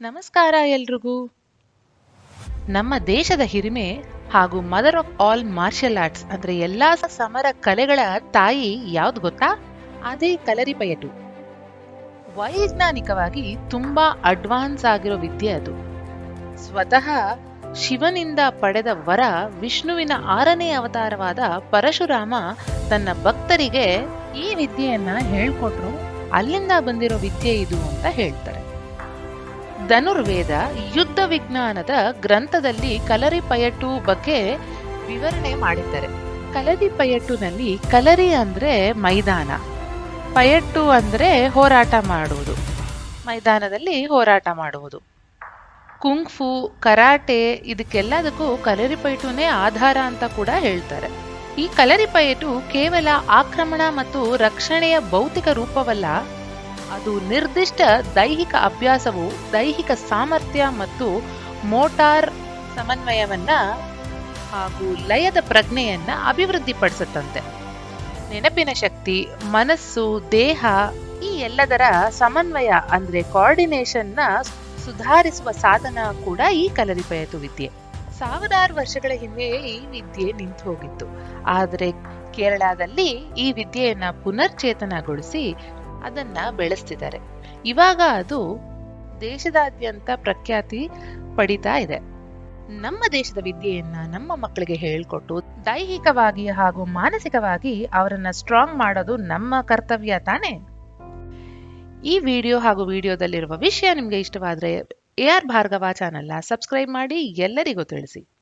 ನಮಸ್ಕಾರ ಎಲ್ರಿಗೂ. ನಮ್ಮ ದೇಶದ ಹಿರಿಮೆ ಹಾಗೂ mother of all martial arts ಅಂದ್ರೆ ಎಲ್ಲಾ ಸಮರ ಕಲೆಗಳ ತಾಯಿ ಯಾವ್ದು ಗೊತ್ತಾ? ಅದೇ ಕಲರಿಪಯಟು ವೈಜ್ಞಾನಿಕವಾಗಿ ತುಂಬಾ ಅಡ್ವಾನ್ಸ್ ಆಗಿರೋ ವಿದ್ಯೆ ಅದು. ಸ್ವತಃ ಶಿವನಿಂದ ಪಡೆದ ವರ ವಿಷ್ಣುವಿನ ಆರನೇ ಅವತಾರವಾದ ಪರಶುರಾಮ ತನ್ನ ಭಕ್ತರಿಗೆ ಈ ವಿದ್ಯೆಯನ್ನ ಹೇಳ್ಕೊಟ್ರು. ಅಲ್ಲಿಂದ ಬಂದಿರೋ ವಿದ್ಯೆ ಇದು ಅಂತ ಹೇಳ್ತಾರೆ. ಧನುರ್ವೇದ ಯುದ್ಧ ವಿಜ್ಞಾನದ ಗ್ರಂಥದಲ್ಲಿ ಕಲರಿ ಪಯಟು ಬಗ್ಗೆ ವಿವರಣೆ ಮಾಡಿದ್ದಾರೆ. ಕಲರಿ ಪಯಟುನಲ್ಲಿ ಕಲರಿ ಅಂದ್ರೆ ಮೈದಾನ. ಪಯಟ್ಟು ಅಂದ್ರೆ ಹೋರಾಟ ಮಾಡುವುದು. ಮೈದಾನದಲ್ಲಿ ಹೋರಾಟ ಮಾಡುವುದು. ಕುಂಗ್ಫು, ಕರಾಟೆ ಇದಕ್ಕೆಲ್ಲದಕ್ಕೂ ಕಲರಿಪಯಟುನೇ ಆಧಾರ ಅಂತ ಕೂಡ ಹೇಳ್ತಾರೆ. ಈ ಕಲರಿ ಪಯಟು ಕೇವಲ ಆಕ್ರಮಣ ಮತ್ತು ರಕ್ಷಣೆಯ ಭೌತಿಕ ರೂಪವಲ್ಲ ಅದು ನಿರ್ದಿಷ್ಟ ದೈಹಿಕ ಅಭ್ಯಾಸವು ದೈಹಿಕ ಸಾಮರ್ಥ್ಯ ಮತ್ತು ಮೋಟಾರ್ ಸಮನ್ವಯವನ್ನ ಹಾಗೂ ಲಯದ ಪ್ರಜ್ಞೆಯನ್ನ ಅಭಿವೃದ್ಧಿಪಡಿಸುತ್ತಂತೆ. ನೆನಪಿನ ಶಕ್ತಿ, ಮನಸ್ಸು, ದೇಹ ಈ ಎಲ್ಲದರ ಸಮನ್ವಯ ಅಂದ್ರೆ ಕೋಆರ್ಡಿನೇಷನ್ನ ಸುಧಾರಿಸುವ ಸಾಧನ ಕೂಡ ಈ ಕಲರಿಪಯತು ವಿದ್ಯೆ. ಸಾವಿರಾರು ವರ್ಷಗಳ ಹಿಂದೆಯೇ ಈ ವಿದ್ಯೆ ನಿಂತು ಹೋಗಿತ್ತು. ಆದರೆ ಕೇರಳದಲ್ಲಿ ಈ ವಿದ್ಯೆಯನ್ನ ಪುನರ್ಚೇತನಗೊಳಿಸಿ ಅದನ್ನ ಬೆಳೆಸ್ತಿದ್ದಾರೆ. ಇವಾಗ ಅದು ದೇಶದಾದ್ಯಂತ ಪ್ರಖ್ಯಾತಿ ಪಡಿತಾ ಇದೆ. ನಮ್ಮ ದೇಶದ ವಿದ್ಯೆಯನ್ನ ನಮ್ಮ ಮಕ್ಕಳಿಗೆ ಹೇಳ್ಕೊಟ್ಟು ದೈಹಿಕವಾಗಿ ಹಾಗೂ ಮಾನಸಿಕವಾಗಿ ಅವರನ್ನ ಸ್ಟ್ರಾಂಗ್ ಮಾಡೋದು ನಮ್ಮ ಕರ್ತವ್ಯ ತಾನೇ. ಈ ವಿಡಿಯೋ ಹಾಗೂ ವಿಡಿಯೋದಲ್ಲಿರುವ ವಿಷಯ ನಿಮಗೆ ಇಷ್ಟವಾದರೆ ಎ ಆರ್ ಭಾರ್ಗವ ಚಾನಲ್ನ ಸಬ್ಸ್ಕ್ರೈಬ್ ಮಾಡಿ ಎಲ್ಲರಿಗೂ ತಿಳಿಸಿ.